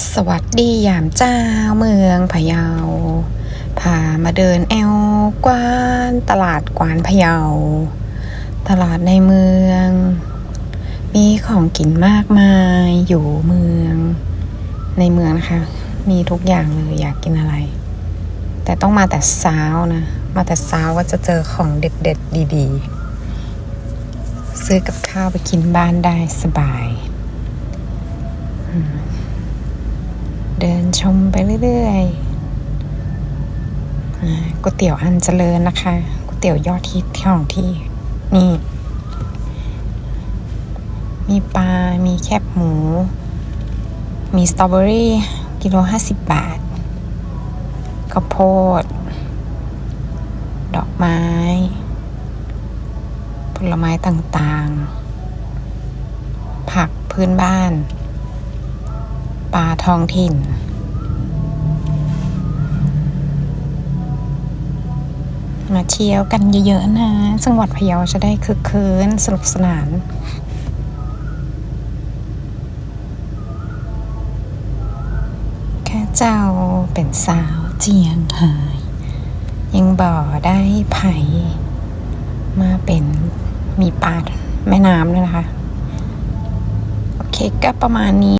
สวัสดียามเจ้าเมืองพะเยา พามาเดินแอวกวานตลาดกวานพะเยา ตลาดในเมือง มีของกินมากมายอยู่เมือง ในเมืองนะคะ มีทุกอย่างเลยอยากกินอะไร แต่ต้องมาแต่เช้านะ มาแต่เช้าก็จะเจอของเด็ดๆ ดีๆ ซื้อกับข้าวไปกินบ้านได้สบาย เดินชมไปเรื่อยๆก๋วยเตี๋ยวอันเจริญนะคะก๋วยเตี๋ยวยอดฮิตที่ของที่นี่ มีปลา มีแคบหมู มีสตรอเบอรี่กิโลห้าสิบบาทข้าวโพด ดอกไม้ ผลไม้ต่างๆ ผักพื้นบ้าน ปลาท้องถิ่น มาเที่ยวกันเยอะๆนะ จังหวัดพะเยาจะได้คึกคืนสนุกสนานแค่เจ้าเป็นสาวเจียงไฮ้ยังบ่อได้ไผ่มาเป็นมีปลาแม่น้ำด้วยนะคะ โอเคก็ประมาณนี้